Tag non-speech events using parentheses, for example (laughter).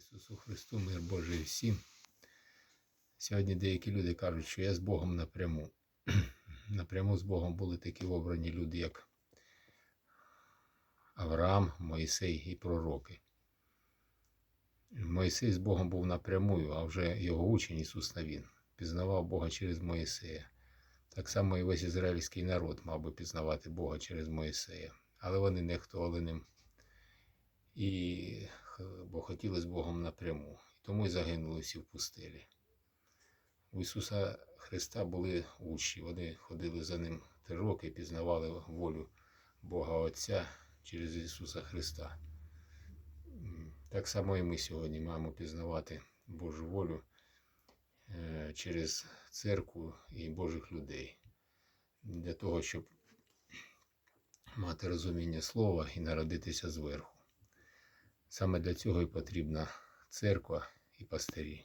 Ісусу Христу, мир Божий всім. Сьогодні деякі люди кажуть, що я з Богом напряму. (clears throat) напряму з Богом були такі обрані люди, як Авраам, Моїсей і пророки. Моїсей з Богом був напрямую, а вже його учень Ісус Навін пізнавав Бога через Моїсея. Так само і весь ізраїльський народ мав би пізнавати Бога через Моїсея. Але вони нехтували ним і хотіли з Богом напряму. Тому й загинули всі в пустелі. У Ісуса Христа були учні, вони ходили за ним три роки і пізнавали волю Бога Отця через Ісуса Христа. Так само і ми сьогодні маємо пізнавати Божу волю е, через церкву і Божих людей. Для того, щоб мати розуміння слова і народитися зверху. Саме для цього і потрібна церква і пастирі.